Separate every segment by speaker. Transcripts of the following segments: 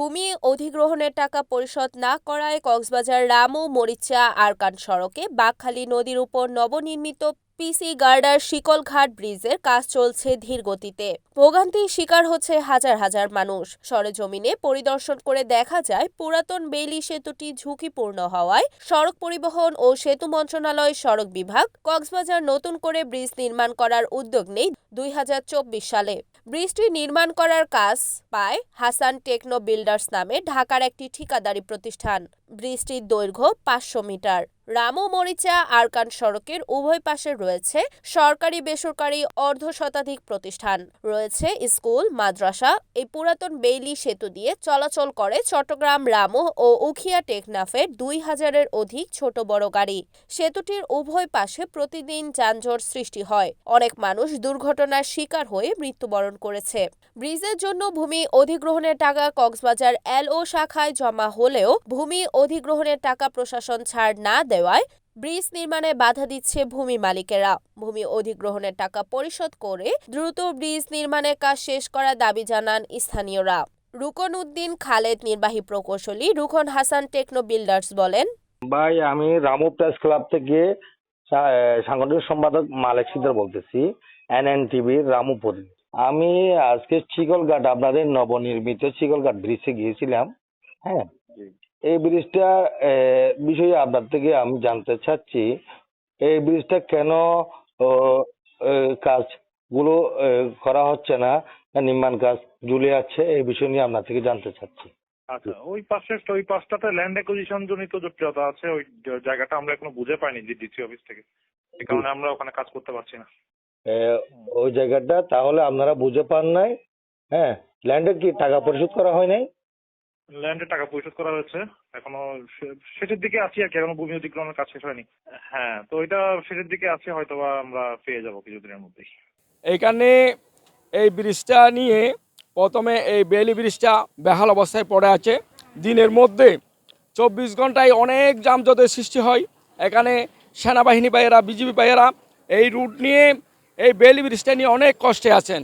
Speaker 1: ভূমি অধিগ্রহণের টাকা পরিশোধ না করায় কক্সবাজার রামু, মরিচা, আরকান সড়কে বাঘখালী নদীর উপর নবনির্মিত পিসি গার্ডার শিকলঘাট ব্রিজের কাজ চলছে ধীর গতিতে। ভোগান্তির শিকার হচ্ছে হাজার হাজার মানুষ। সরেজমিনে পরিদর্শন করে দেখা যায়, পুরাতন বেইলি সেতুটি ঝুঁকিপূর্ণ হওয়ায় সড়ক পরিবহন ও সেতু মন্ত্রণালয় সড়ক বিভাগ কক্সবাজার নতুন করে ব্রিজ নির্মাণ করার উদ্যোগ নেই দুই হাজার চব্বিশ সালে। ব্রিজটি নির্মাণ করার কাজ পায় হাসান টেকনো বিল্ডার্স নামে ঢাকার একটি ঠিকাদারি প্রতিষ্ঠান। ব্রিজটির দৈর্ঘ্য পাঁচশো মিটার। রামু মরিচা, আরকান সড়কের উভয় পাশে রয়েছে সরকারি বেসরকারি অর্ধ শতাধিক প্রতিষ্ঠান। রয়েছে স্কুল, মাদ্রাসা, এই পুরাতন বেইলি সেতু দিয়ে চলাচল করে চট্টগ্রাম রামু ও উখিয়া টেকনাফের দুই হাজারের অধিক ছোট বড় গাড়ি। সেতুটির উভয় পাশে প্রতিদিন যানজট সৃষ্টি হয়। অনেক মানুষ দুর্ঘটনার শিকার হয়ে মৃত্যুবরণ করেছে। ব্রিজের জন্য ভূমি অধিগ্রহণের টাকা কক্সবাজার এলও শাখায় জমা হলেও ভূমি অধিগ্রহণের টাকা প্রশাসন ছাড় না দেওয়ায় ব্রিজ নির্মাণে বাধা দিচ্ছে ভূমি মালিকেরা। ভূমি অধিগ্রহণের টাকা পরিশোধ করে দ্রুত ব্রিজ নির্মাণের কাজ শেষ করার দাবি জানান স্থানীয়রা। রুকন উদ্দিন খালেদ নির্বাহী প্রকৌশলী রুকন হাসান টেকনো বিল্ডার্স বলেন
Speaker 2: ভাই আমি রামু প্রেস ক্লাব থেকে সাংগঠনিক সম্পাদক মালিক সিদ্দার বলতেছি এনএন টিভির রামুপুরি আমি আজকে চিকলঘাট আপনাদের নবনির্মিত চিকলঘাট ব্রিজে গিয়েছিলাম হ্যাঁ? এই ব্রিজটা বিষয়ে আপনার থেকে আমি জানতে চাচ্ছি এই ব্রিজটা কেন কাজগুলো করা হচ্ছে না নির্মাণ কাজ ঝুলে আছে এই বিষয় নিয়ে আপনার থেকে জানতে চাচ্ছি।
Speaker 3: আচ্ছা ওই পাশে ওই পাশটাতে ল্যান্ড অ্যাকুইজিশন জনিত জটিলতা আছে ওই জায়গাটা আমরা এখনও বুঝে পাইনি যে ডিসি অফিস থেকে। এই কারণে আমরা ওখানে কাজ করতে পারছি না।
Speaker 2: ওই জায়গাটা তাহলে আপনারা বুঝে পান নাই হ্যাঁ? ল্যান্ডের কি টাকা পরিশোধ করা হয় নাই?
Speaker 3: ল্যান্ডের টাকা পরিশোধ করা হয়েছে। এখনও শেষের দিকে আছি আর কি, এখনও ভূমি অধিগ্রহণের কাজ শেষ হয়নি। হ্যাঁ তো ওইটা শেষের দিকে আছে হয়তো বা আমরা পেয়ে যাব কিছুদিনের মধ্যেই।
Speaker 4: এইখানে এই ব্রিজটা নিয়ে প্রথমে এই বেলি ব্রিজটা বেহাল অবস্থায় পড়ে আছে। দিনের মধ্যে চব্বিশ ঘন্টায় অনেক যানজটের সৃষ্টি হয়। এখানে সেনাবাহিনী ভাইয়েরা, বিজিবি ভাইয়েরা এই রুট নিয়ে, এই বেলি ব্রিজটা নিয়ে অনেক কষ্টে আছেন।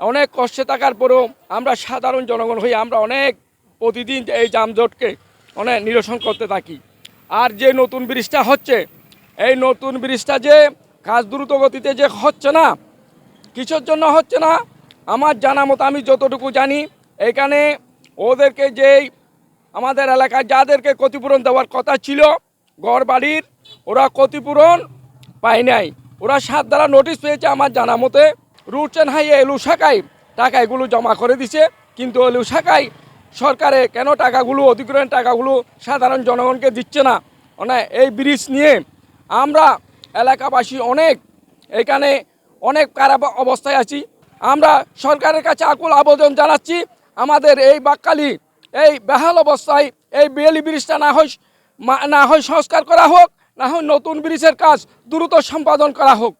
Speaker 4: অনেক কষ্টে থাকার পরেও আমরা সাধারণ জনগণ হয়ে আমরা অনেক প্রতিদিন এই যানজটকে অনেক নিরসন করতে থাকি। আর যে নতুন ব্রিজটা হচ্ছে, এই নতুন ব্রিজটা যে কাজ দ্রুত গতিতে যে হচ্ছে না, কিসের জন্য হচ্ছে না, আমার জানা মতো আমি যতটুকু জানি, এখানে ওদেরকে যেই আমাদের এলাকায় যাদেরকে ক্ষতিপূরণ দেওয়ার কথা ছিল ঘর বাড়ির ওরা ক্ষতিপূরণ পায় নাই। ওরা সাত দ্বারা নোটিশ পেয়েছে আমার জানা মতে রুটস অ্যান্ড এলু শাখায় টাকা এগুলো জমা করে দিছে, কিন্তু এলু শাখায় সরকারে কেন টাকাগুলো অধিগ্রহণের টাকাগুলো সাধারণ জনগণকে দিচ্ছে না? মানে এই ব্রিজ নিয়ে আমরা এলাকাবাসী অনেক, এখানে অনেক খারাপ অবস্থায় আছি। আমরা সরকারের কাছে আকুল আবেদন জানাচ্ছি, আমাদের এই বাক্কালি এই বেহাল অবস্থায় এই বেলি ব্রিজটা না হয় না হয় সংস্কার করা হোক, না হয় নতুন ব্রিজের কাজ দ্রুত সম্পাদন করা হোক।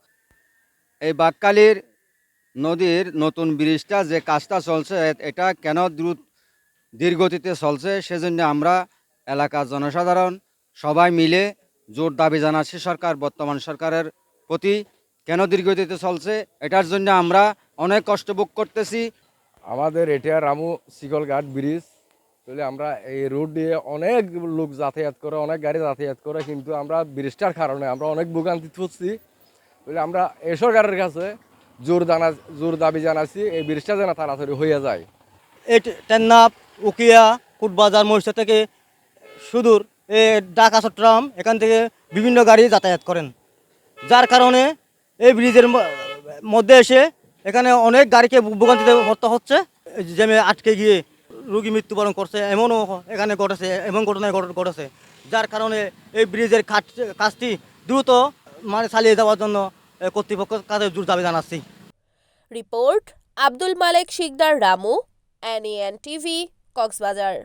Speaker 5: এই বাক্কালির নদীর নতুন ব্রিজটা যে কাজটা চলছে এটা কেন দ্রুত ধীরগতিতে চলছে সেজন্য আমরা এলাকার জনসাধারণ সবাই মিলে জোর দাবি জানাচ্ছি সরকার বর্তমান সরকারের প্রতি। কেন ধীরগতিতে চলছে? এটার জন্য আমরা অনেক কষ্ট ভোগ করতেছি।
Speaker 6: আমাদের এটা রামু শিকলঘাট ব্রিজ তাহলে আমরা এই রোড দিয়ে অনেক লোক যাতায়াত করে অনেক গাড়ি যাতায়াত করে কিন্তু আমরা ব্রিজটার কারণে আমরা অনেক ভোগান্তি পড়ছি তাহলে আমরা এই সরকারের কাছে জোর জানা জোর দাবি জানাচ্ছি এই ব্রিজটা যেন তাড়াতাড়ি হয়ে যায়।
Speaker 7: এই টেন্নাপ উকিয়া কুটবাজার মরিচা থেকে সুদূর এ ঢাকা চট্টগ্রাম এখান থেকে বিভিন্ন গাড়ি যাতায়াত করেন। যার কারণে এই ব্রিজের মধ্যে এসে এখানে অনেক গাড়িকে ভোগান্তিতে পড়তে হচ্ছে। জ্যামে আটকে গিয়ে রুগী মৃত্যুবরণ করছে এমনও এখানে ঘটেছে এমন ঘটনায় ঘট- ঘটেছে। যার কারণে এই ব্রিজের কাজটি দ্রুত মানে চালিয়ে যাওয়ার জন্য এ, কর্তৃপক্ষের কাছে জোর দাবি জানাচ্ছি।
Speaker 1: Report Abdul Malek Sikdar Ramu NN TV Cox's Bazar.